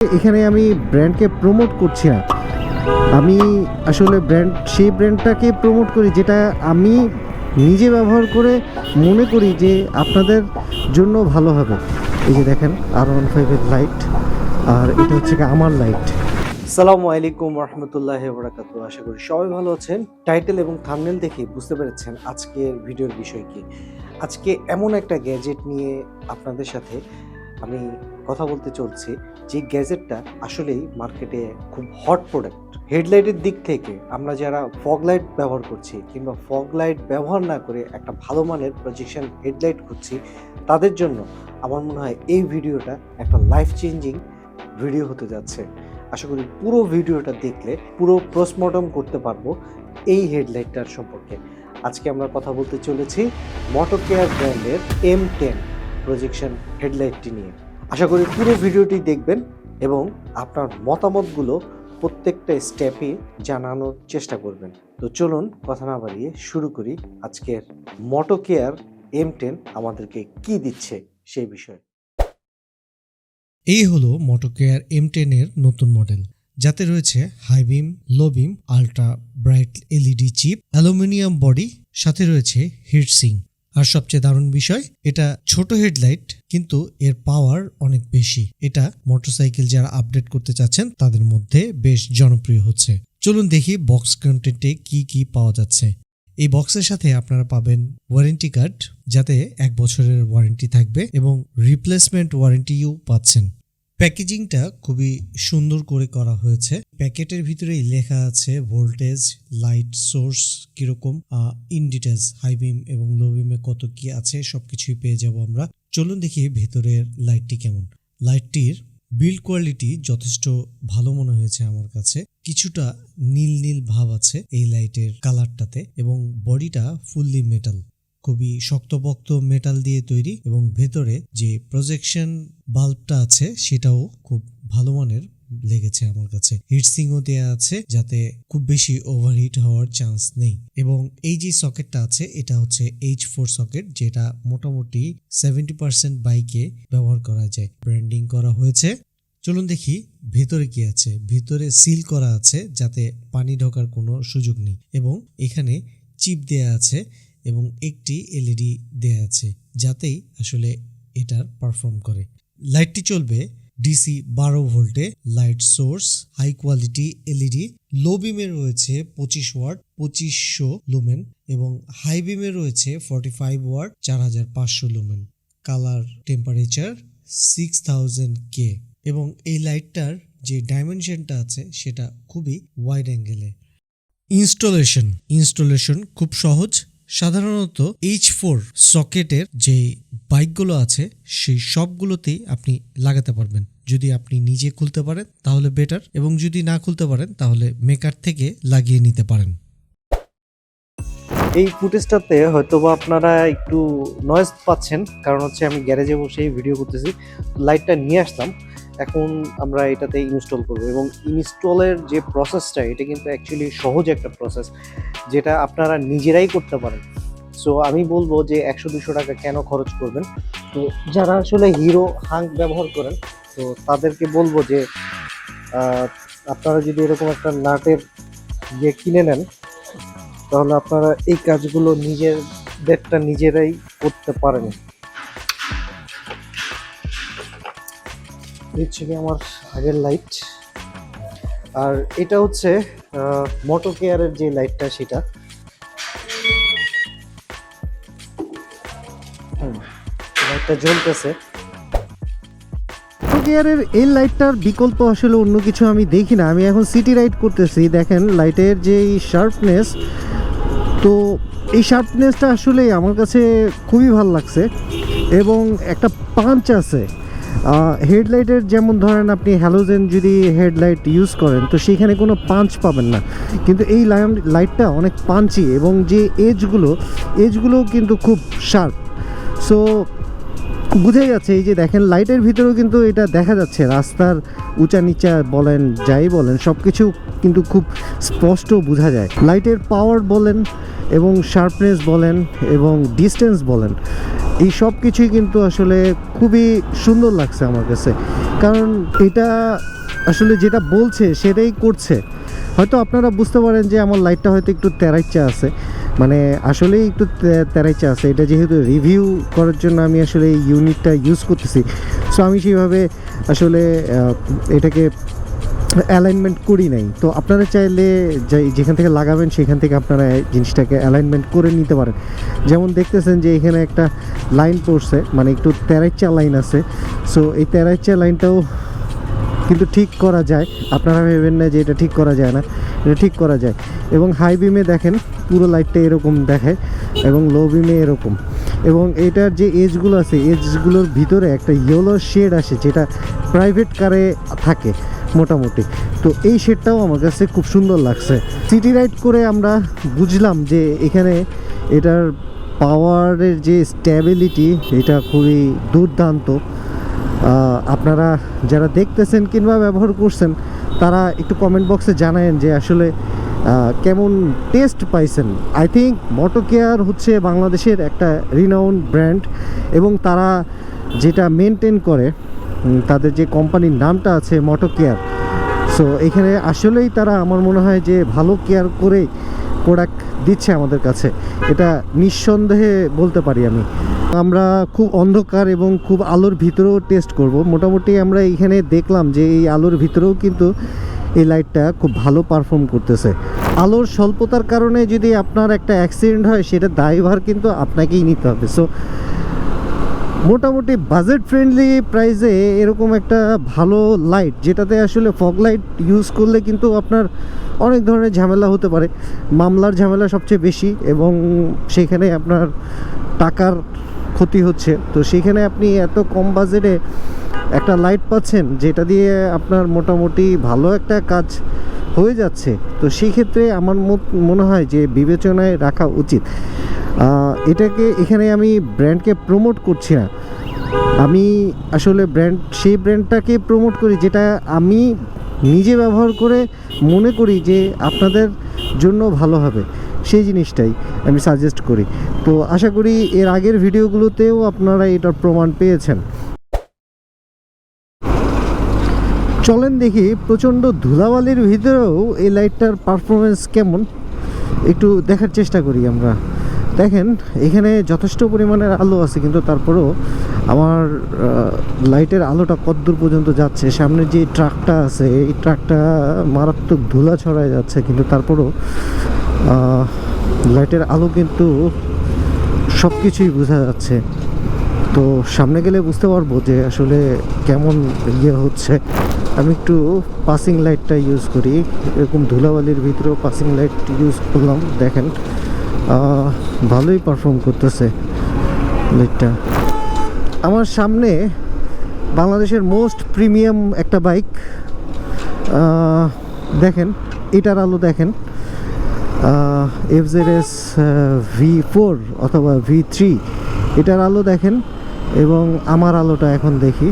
এখানে আমি ব্র্যান্ডকে প্রমোট করছি না। আমি আসলে ব্র্যান্ড সেই ব্র্যান্ডটাকে প্রমোট করি যেটা আমি নিজে ব্যবহার করে মনে করি যে আপনাদের জন্য ভালো হবে। এই যে দেখেন আর ওয়ান ফাইভের লাইট আর এটা হচ্ছে আমার লাইট সালামু আলাইকুম রহমতুল্লাহ বরাকাতু আশা করি সবাই ভালো আছেন। টাইটেল এবং থামনেল দেখে বুঝতে পেরেছেন আজকের ভিডিওর বিষয় কি। আজকে এমন একটা গ্যাজেট নিয়ে আপনাদের সাথে আমি কথা বলতে চলছি, যে গ্যাজেটটা আসলেই মার্কেটে খুব হট প্রোডাক্ট হেডলাইটের দিক থেকে আমরা যারা ফগ লাইট ব্যবহার করছি কিংবা ফগ লাইট ব্যবহার না করে একটা ভালো মানের প্রজেকশন হেডলাইট খুঁজছি, তাদের জন্য আমার মনে হয় এই ভিডিওটা একটা লাইফ চেঞ্জিং ভিডিও হতে যাচ্ছে। আশা করি পুরো ভিডিওটা দেখলে, পুরো পোস্টমর্টম করতে পারব এই হেডলাইটটার সম্পর্কে। আজকে আমরা কথা বলতে চলেছি মোটোকেয়ার ব্র্যান্ডের এম টেন প্রজেকশন হেডলাইটটি নিয়ে। আশা করি পুরো ভিডিওটি দেখবেন এবং আপনার মতামতগুলো প্রত্যেকটা স্টেপে জানানোর চেষ্টা করবেন। তো চলুন কথা না বাড়িয়ে শুরু করি আজকের মোটোকেয়ার এম টেন আমাদেরকে কি দিচ্ছে সেই বিষয়ে। এই হলো মোটোকেয়ার এম টেনের নতুন মডেল যাতে রয়েছে high beam low beam ultra bright LED chip aluminium body সাথে রয়েছে হিটসিং আর সবচেয়ে দারুণ বিষয়, এটা ছোট হেডলাইট, কিন্তু এর পাওয়ার অনেক বেশি। এটা মোটরসাইকেল যারা আপডেট করতে চাচ্ছেন, তাদের মধ্যে বেশ জনপ্রিয় হচ্ছে। চলুন দেখি বক্স কন্টেন্টে কি কি পাওয়া যাচ্ছে। এই বক্সের সাথে আপনারা পাবেন ওয়ারেন্টি কার্ড যাতে এক বছরের ওয়ারেন্টি থাকবে এবং রিপ্লেসমেন্ট ওয়ারেন্টিও পাচ্ছেন। প্যাকেজিংটা খুবই সুন্দর করে করা হয়েছে। প্যাকেটের ভিতরেই লেখা আছে ভোল্টেজ, লাইট সোর্স কীরকম ইন ডিটেলস হাই বিম এবং লো বিমে কত কি আছে সবকিছুই পেয়ে যাব আমরা। চলুন দেখি ভেতরের লাইটটি কেমন। লাইটটির বিল্ড কোয়ালিটি যথেষ্ট ভালো মনে হয়েছে আমার কাছে। কিছুটা নীল নীল ভাব আছে এই লাইটের কালারটাতে এবং বডিটা ফুললি মেটাল। খুবই শক্তপোক্ত মেটাল দিয়ে তৈরি এবং ভেতরে যে প্রজেকশন বাল্বটা আছে সেটাও খুব ভালো মানের লেগেছে আমার কাছে। হিটসিংও দেওয়া আছে যাতে খুব বেশি ওভারহিট হওয়ার চান্স নেই। এবং এই যে সকেটটা আছে, এটা হচ্ছে এইচ ফোর সকেট যেটা মোটামুটি সেভেন্টি পার্সেন্ট বাইকে ব্যবহার করা যায়। ব্র্যান্ডিং করা হয়েছে। চলুন দেখি ভেতরে কি আছে। ভেতরে সিল করা আছে যাতে পানি ঢোকার কোনো সুযোগ নেই। এবং এখানে চিপ দেয়া আছে। এবং একটি এলইডি দেয়া আছে যাতেই আসলে এটার পারফর্ম করে। লাইটটি চলবে ডিসি বারো ভোল্টে light source high quality LED low বিমে রয়েছে পঁচিশ ওয়াট, পঁচিশশো লুমেন এবং হাই বিমে রয়েছে ফর্টি ফাইভ ওয়াট, চার হাজার পাঁচশো lumen colour temperature six thousand K এবং এই লাইটটার যে ডাইমেনশনটা আছে সেটা খুবই ওয়াইড অ্যাঙ্গেলে ইনস্টলেশন ইনস্টলেশন খুব সহজ। সাধারণত এইচ ফোর সকেটের যে বাইকগুলো আছে, সেই সবগুলোতেই আপনি লাগাতে পারবেন। যদি আপনি নিজে খুলতে পারেন, তাহলে বেটার এবং যদি না খুলতে পারেন, তাহলে মেকার থেকে লাগিয়ে নিতে পারেন। এই ফুটেজটাতে হয়তো বা আপনারা একটু নয়েজ পাচ্ছেন, কারণ হচ্ছে আমি গ্যারেজে বসেই ভিডিও করতেছি। লাইটটা নিয়ে আসলাম এখন আমরা এটাতে ইনস্টল করব। এবং ইনস্টলের যে প্রসেসটা এটা কিন্তু অ্যাকচুয়ালি সহজ একটা প্রসেস যেটা আপনারা নিজেরাই করতে পারেন। সো আমি বলব যে একশো দুশো টাকা কেন খরচ করবেন? তো যারা আসলে হিরো হাঙ্ক ব্যবহার করেন, তো তাদেরকে বলব যে আপনারা যদি এরকম একটা নাটের ইয়ে কিনে নেন, তাহলে আপনারা এই কাজগুলো নিজেদেরটা নিজেরাই করতে পারেন। হচ্ছে কি আমার আগের লাইট আর এটা হচ্ছে মোটো কেয়ারের যে লাইটটা সেটা। লাইটটা জ্বলতেছে। গিয়ারের এই লাইটটার বিকল্প আসলে অন্য কিছু আমি দেখি না। আমি এখন সিটি রাইড করতেছি। দেখেন লাইটের যে শার্পনেস তো এই শার্পনেসটা আসলে আমার কাছে খুবই ভালো লাগছে। এবং একটা পাঞ্চ আছে। হেডলাইটের যেমন ধরেন আপনি হ্যালোজেন যদি হেডলাইট ইউজ করেন, তো সেখানে কোনো পাঞ্চ পাবেন না। কিন্তু এই লাইটটা অনেক পাঞ্চি এবং যে এজগুলো এজগুলো কিন্তু খুব শার্প সো বুঝে যাচ্ছে এই যে দেখেন লাইটের ভিতরেও কিন্তু এটা দেখা যাচ্ছে। রাস্তার উঁচা নিচা বলেন, যাই বলেন সব কিছু কিন্তু খুব স্পষ্ট বোঝা যায়। লাইটের পাওয়ার বলেন এবং শার্পনেস বলেন এবং ডিস্টেন্স বলেন। এই সব কিছুই কিন্তু আসলে খুবই সুন্দর লাগছে আমার কাছে। কারণ এটা আসলে যেটা বলছে, সেটাই করছে। হয়তো আপনারা বুঝতে পারেন যে আমার লাইটটা হয়তো একটু তেরাইচা আছে। মানে আসলেই একটু তে- তেরাইচা আছে। এটা যেহেতু রিভিউ করার জন্য আমি আসলে এই ইউনিটটা ইউজ করতেছি। সো আমি সেইভাবে আসলে এটাকে অ্যালাইনমেন্ট করি নাই। তো আপনারা চাইলে যেখান থেকে লাগাবেন, সেখান থেকে আপনারা জিনিসটাকে অ্যালাইনমেন্ট করে নিতে পারেন। যেমন দেখতেছেন যে এখানে একটা লাইন পড়ছে মানে একটু তেরাইচা লাইন আছে। সো এই তেরাইচা লাইনটাও কিন্তু ঠিক করা যায়। আপনারা ভেবেন না যে এটা ঠিক করা যায় না, এটা ঠিক করা যায়। এবং হাই বিমে দেখেন, পুরো লাইটটা এরকম দেখায় এবং লো বিমে এরকম। এবং এটার যে এজগুলো আছে এজগুলোর ভিতরে একটা ইয়েলো শেড আসে, যেটা প্রাইভেট কারে থাকে। মোটামুটি। তো এই শেডটাও আমার কাছে খুব সুন্দর লাগছে। সিটি রাইড করে আমরা বুঝলাম যে এখানে এটার পাওয়ারের যে স্ট্যাবিলিটি এটা খুবই দুর্দান্ত। আপনারা যারা দেখতেছেন কিংবা ব্যবহার করছেন, তারা একটু কমেন্ট বক্সে জানায়েন যে আসলে কেমন টেস্ট পাইছেন। আই থিঙ্ক মোটো কেয়ার হচ্ছে বাংলাদেশের একটা রিনাউন ব্র্যান্ড এবং তারা যেটা মেনটেন করে তাদের যে কোম্পানির নামটা আছে মোটো কেয়ার সো এখানে আসলেই তারা আমার মনে হয় যে ভালো কেয়ার করে প্রোডাক্ট দিচ্ছে আমাদের কাছে। এটা নিঃসন্দেহে বলতে পারি আমি। আমরা খুব অন্ধকার এবং খুব আলোর ভিতরেও টেস্ট করব। মোটামুটি আমরা এখানে দেখলাম যে এই আলোর ভিতরেও কিন্তু এই লাইটটা খুব ভালো পারফর্ম করতেছে। আলোর স্বল্পতার কারণে যদি আপনার একটা অ্যাক্সিডেন্ট হয়, সেটা দায়ভার কিন্তু আপনাকেই নিতে হবে। সো মোটামুটি বাজেট ফ্রেন্ডলি প্রাইসে এরকম একটা ভালো লাইট যেটাতে আসলে ফগ লাইট ইউজ করলে কিন্তু আপনার অনেক ধরনের ঝামেলা হতে পারে। মামলার ঝামেলা সবচেয়ে বেশি এবং সেখানে আপনার টাকার ক্ষতি হচ্ছে। তো সেখানে আপনি এত কম বাজেটে একটা লাইট পাচ্ছেন, যেটা দিয়ে আপনার মোটামুটি ভালো একটা কাজ হয়ে যাচ্ছে। তো সেই ক্ষেত্রে আমার মনে হয় যে বিবেচনায় রাখা উচিত। এটাকে এখানে আমি ব্র্যান্ডকে প্রমোট করছি না। আমি আসলে ব্র্যান্ড, সেই ব্র্যান্ডটাকে প্রমোট করি যেটা আমি নিজে ব্যবহার করে মনে করি যে আপনাদের জন্য ভালো হবে। সেই জিনিসটাই আমি সাজেস্ট করি। তো আশা করি এর আগের ভিডিওগুলোতেও আপনারা এটার প্রমাণ পেয়েছেন। চলেন দেখি প্রচণ্ড ধুলাবালির ভিতরেও এই লাইটটার পারফরমেন্স কেমন। একটু দেখার চেষ্টা করি আমরা। দেখেন, এখানে যথেষ্ট পরিমাণের আলো আছে, কিন্তু তারপরেও আমার লাইটের আলোটা কতদূর পর্যন্ত যাচ্ছে। সামনে যে ট্রাকটা আছে, এই ট্রাকটা মারাত্মক ধুলা ছড়ায় যাচ্ছে, কিন্তু তারপরেও লাইটের আলো কিন্তু সব কিছুই বোঝা যাচ্ছে। তো সামনে গেলে বুঝতে পারব যে আসলে কেমন ইয়ে হচ্ছে। আমি একটু পাসিং লাইটটা ইউজ করি। এরকম ধুলাবালির ভিতরেও পাসিং লাইট ইউজ করলাম, দেখেন। ভালোই পারফর্ম করতেছে লাইটটা আমার সামনে বাংলাদেশের মোস্ট প্রিমিয়াম একটা বাইক দেখেন, এটার আলো দেখেন। এফজেড এস ভি ফোর অথবা ভি থ্রি এটার আলো দেখেন এবং আমার আলোটা এখন দেখি।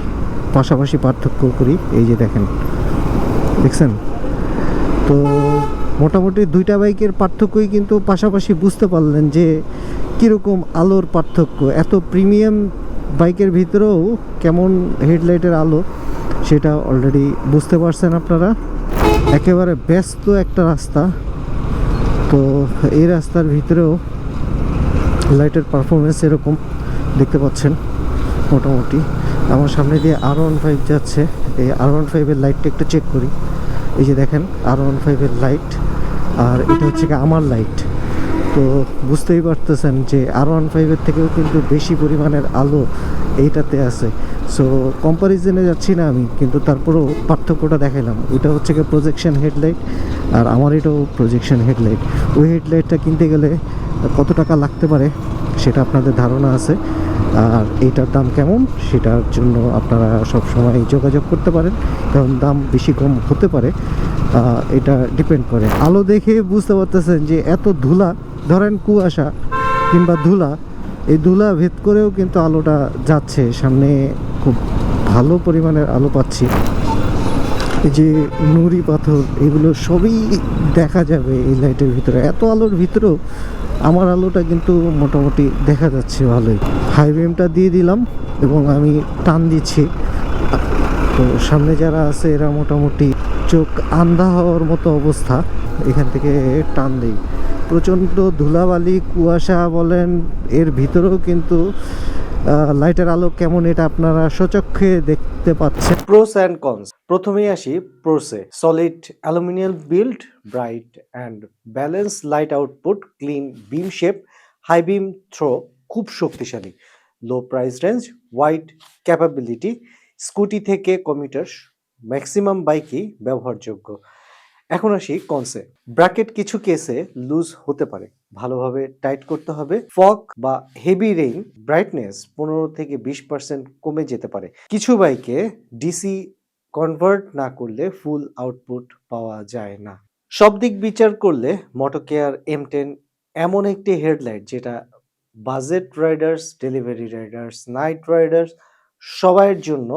পাশাপাশি পার্থক্য করি, এই যে দেখেন। দেখছেন? তো মোটামুটি দুইটা বাইকের পার্থক্যই কিন্তু পাশাপাশি বুঝতে পারলেন যে কীরকম আলোর পার্থক্য। এত প্রিমিয়াম বাইকের ভিতরেও কেমন হেডলাইটের আলো, সেটা অলরেডি বুঝতে পারছেন আপনারা। একেবারে ব্যস্ত একটা রাস্তা। তো এই রাস্তার ভিতরেও লাইটের পারফরমেন্স এরকম দেখতে পাচ্ছেন মোটামুটি। আমার সামনে দিয়ে আর ওয়ান ফাইভ যাচ্ছে। এই আর ওয়ান ফাইভের লাইটটা একটু চেক করি। এই যে দেখেন আর ওয়ান ফাইভের লাইট আর এটা হচ্ছে আমার লাইট তো বুঝতেই পারতেছেন যে আর ওয়ান ফাইভের থেকেও কিন্তু বেশি পরিমাণের আলো এইটাতে আছে। সো কম্পারিজনে যাচ্ছি না আমি, কিন্তু তারপরেও পার্থক্যটা দেখাইলাম। ওইটা হচ্ছে কি প্রজেকশন হেডলাইট আর আমার এটাও প্রজেকশন হেডলাইট ওই হেডলাইটটা কিনতে গেলে কত টাকা লাগতে পারে, সেটা আপনাদের ধারণা আছে। আর এইটার দাম কেমন? সেটার জন্য আপনারা সব সময় যোগাযোগ করতে পারেন। কারণ দাম বেশি কম হতে পারে। এটা ডিপেন্ড করে। আলো দেখে বুঝতে পারতেছেন যে এত ধুলা, ধরেন কুয়াশা কিংবা ধুলা, এই ধুলা ভেদ করেও কিন্তু আলোটা যাচ্ছে। সামনে খুব ভালো পরিমাণের আলো পাচ্ছি। এই যে নুড়ি পাথর, এগুলো সবই দেখা যাবে এই লাইটের ভিতরে। এত আলোর ভিতরেও আমার আলোটা কিন্তু মোটামুটি দেখা যাচ্ছে ভালোই। হাই বিমটা দিয়ে দিলাম এবং আমি টান দিচ্ছি। তো সামনে যারা আছে, এরা মোটামুটি চোখ আন্ধা হওয়ার মতো অবস্থা। এখান থেকে টান দিই। প্রচণ্ড ধুলাবালি, কুয়াশা বলেন, এর ভিতরেও কিন্তু লাইটের আলো কেমন এটা আপনারা সচক্ষে দেখতে পাচ্ছেন। প্রোস অ্যান্ড কনস প্রথমেই আসি প্রোসে solid aluminium build bright and balance light output clean beam shape high beam throw খুব শক্তিশালী। Low price range wide capability Scooty থেকে কমিউটার ম্যাক্সিমাম বাইকই ব্যবহারযোগ্য। এখন আসি কনসে ব্র্যাকেট কিছু কেসে লুজ হতে পারে। ভালোভাবে টাইট করতে হবে। ফক বা হেভি রেইন ব্রাইটনেস পনেরো থেকে বিশ পার্সেন্ট কমে যেতে পারে। কিছু বাইকে ডিসি কনভার্ট না করলে ফুল আউটপুট পাওয়া যায় না। সব দিক বিচার করলে মোটোকেয়ার এম টেন এমন একটি হেডলাইট যেটা budget riders delivery riders night riders সবাইয়ের জন্য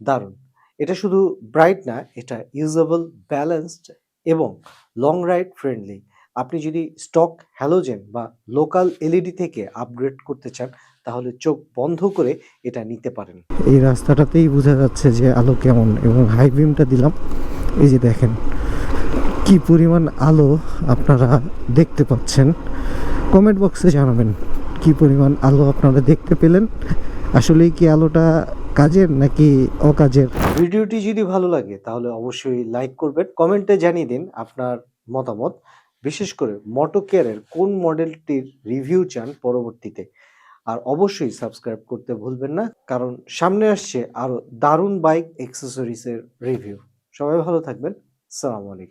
দারুণ। এটা শুধু ব্রাইট না, এটা ইউজেবল ব্যালেন্সড এবং লং রাইড ফ্রেন্ডলি আপনি যদি স্টক হ্যালোজেন বা লোকাল এলইডি থেকে আপগ্রেড করতে চান তাহলে চোখ বন্ধ করে এটা নিতে পারেন। এই রাস্তাটাতেই বোঝা যাচ্ছে যে আলো কেমন এবং হাই বিমটা দিলাম। এই যে দেখেন কি পরিমাণ আলো আপনারা দেখতে পাচ্ছেন। কমেন্ট বক্সে জানাবেন কি পরিমাণ আলো আপনারা দেখতে পেলেন। আসলেই কি আলোটা কাজের নাকি অকাজের? ভিডিওটি যদি ভালো লাগে তাহলে অবশ্যই লাইক করবেন কমেন্টে জানিয়ে দিন আপনার মতামত। বিশেষ করে মটো কেয়ারের কোন মডেলটির রিভিউ চান পরবর্তীতে? আর অবশ্যই সাবস্ক্রাইব করতে ভুলবেন না, কারণ সামনে আসছে আরও দারুণ বাইক অ্যাক্সেসরিজের রিভিউ সবাই ভালো থাকবেন। সালাম আলাইকুম।